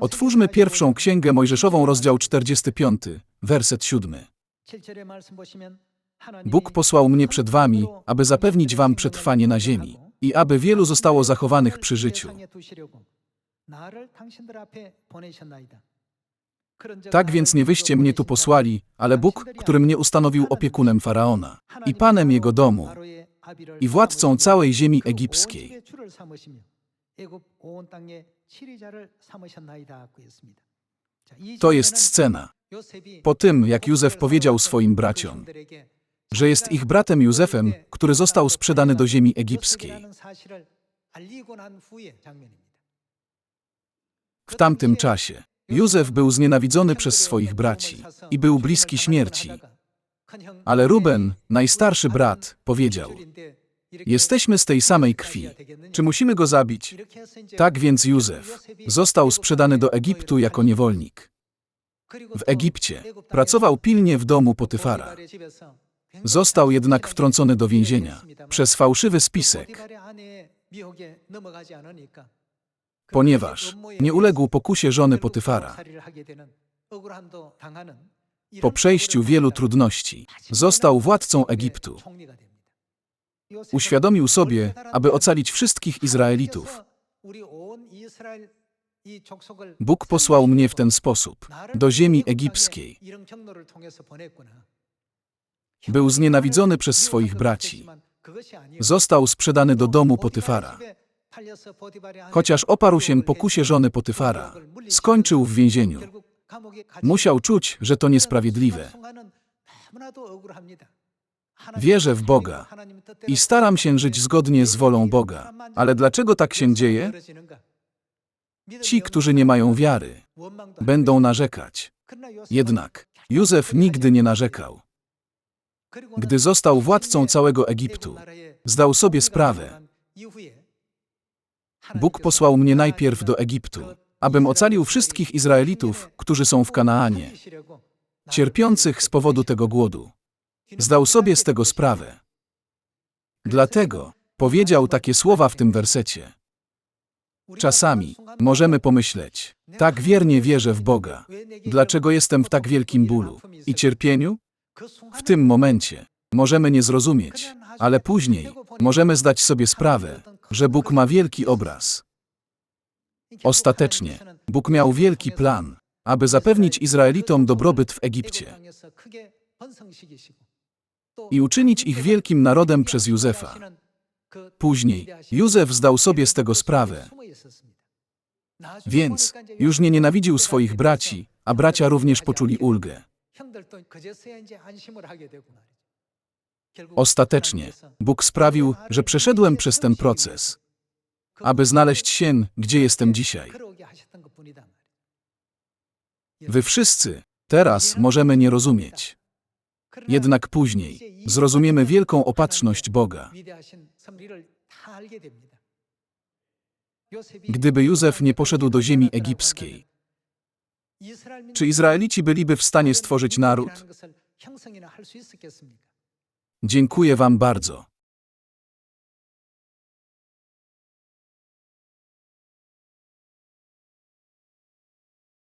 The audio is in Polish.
Otwórzmy pierwszą księgę Mojżeszową, rozdział 45, werset 7. Bóg posłał mnie przed wami, aby zapewnić wam przetrwanie na ziemi i aby wielu zostało zachowanych przy życiu. Tak więc nie wyście mnie tu posłali, ale Bóg, który mnie ustanowił opiekunem Faraona i panem jego domu i władcą całej ziemi egipskiej. To jest scena. Po tym, jak Józef powiedział swoim braciom, że jest ich bratem Józefem, który został sprzedany do ziemi egipskiej. W tamtym czasie Józef był znienawidzony przez swoich braci i był bliski śmierci. Ale Ruben, najstarszy brat, powiedział: Jesteśmy z tej samej krwi. Czy musimy go zabić? Tak więc Józef został sprzedany do Egiptu jako niewolnik. W Egipcie pracował pilnie w domu Potyfara. Został jednak wtrącony do więzienia przez fałszywy spisek, ponieważ nie uległ pokusie żony Potyfara. Po przejściu wielu trudności został władcą Egiptu. Uświadomił sobie, aby ocalić wszystkich Izraelitów. Bóg posłał mnie w ten sposób do ziemi egipskiej. Był znienawidzony przez swoich braci. Został sprzedany do domu Potyfara. Chociaż oparł się pokusie żony Potyfara, skończył w więzieniu. Musiał czuć, że to niesprawiedliwe. Wierzę w Boga i staram się żyć zgodnie z wolą Boga. Ale dlaczego tak się dzieje? Ci, którzy nie mają wiary, będą narzekać. Jednak Józef nigdy nie narzekał. Gdy został władcą całego Egiptu, zdał sobie sprawę. Bóg posłał mnie najpierw do Egiptu, abym ocalił wszystkich Izraelitów, którzy są w Kanaanie, cierpiących z powodu tego głodu. Zdał sobie z tego sprawę. Dlatego powiedział takie słowa w tym wersecie. Czasami możemy pomyśleć, tak wiernie wierzę w Boga. Dlaczego jestem w tak wielkim bólu i cierpieniu? W tym momencie możemy nie zrozumieć, ale później możemy zdać sobie sprawę, że Bóg ma wielki obraz. Ostatecznie Bóg miał wielki plan, aby zapewnić Izraelitom dobrobyt w Egipcie i uczynić ich wielkim narodem przez Józefa. Później Józef zdał sobie z tego sprawę, więc już nie nienawidził swoich braci, a bracia również poczuli ulgę. Ostatecznie Bóg sprawił, że przeszedłem przez ten proces, aby znaleźć się, gdzie jestem dzisiaj. Wy wszyscy teraz możemy nie rozumieć. Jednak później zrozumiemy wielką opatrzność Boga. Gdyby Józef nie poszedł do ziemi egipskiej, czy Izraelici byliby w stanie stworzyć naród? Dziękuję Wam bardzo.